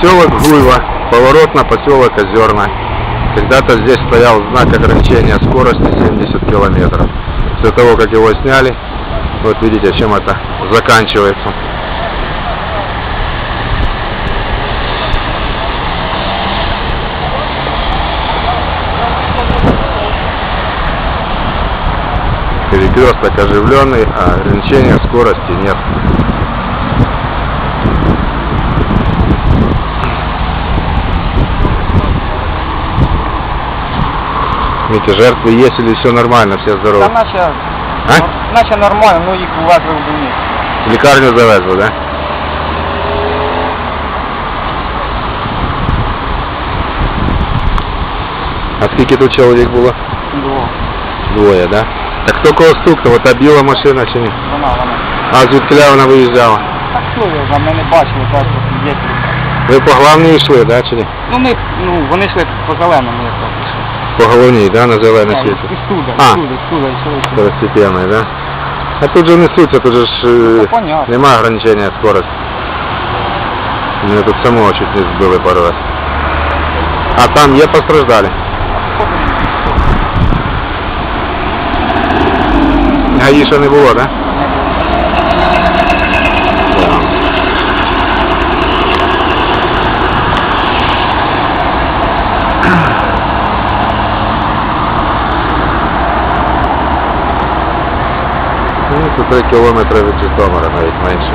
Поселок Гуйва, поворот на поселок Озерный. Когда-то здесь стоял знак ограничения скорости 70 километров. После того, как его сняли, вот видите, чем это заканчивается. Перекресток оживленный, а ограничения скорости нет. Видите, жертвы есть или все нормально, все Та здоровы? наче, А? наче нормально, ну їх увезли в больницю. В лікарню завезли, да? А скільки тут чоловік було? Двох. Двоє, да? Так хто кого стукнув? Та біла машина чи ні? Вона, вона. А звідкиля вона виїжджала? Так що я за мене бачили, так от є. Ви по главній йшли, да, чи ні? Ну ми, ну, вони йшли по зеленому якраз пішли. По головній, да, на зелене Ні, світло? І студа, А. студа, студа, йшли. йшли. Второстепенной, да? А тут же несутся, тут же ж э, Ну, понятно. нема ограничения скорости. Меня тут самого чуть не сбили пару раз. А там є постраждали? Гаїша не було, да? 3 кілометри від Житомира, навіть менше.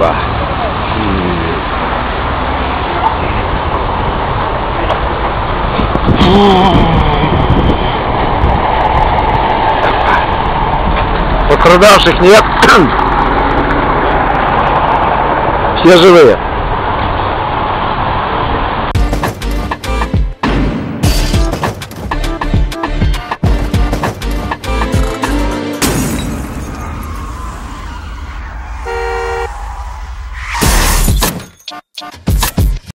Ба. М. Пострадавших нет. Все живые.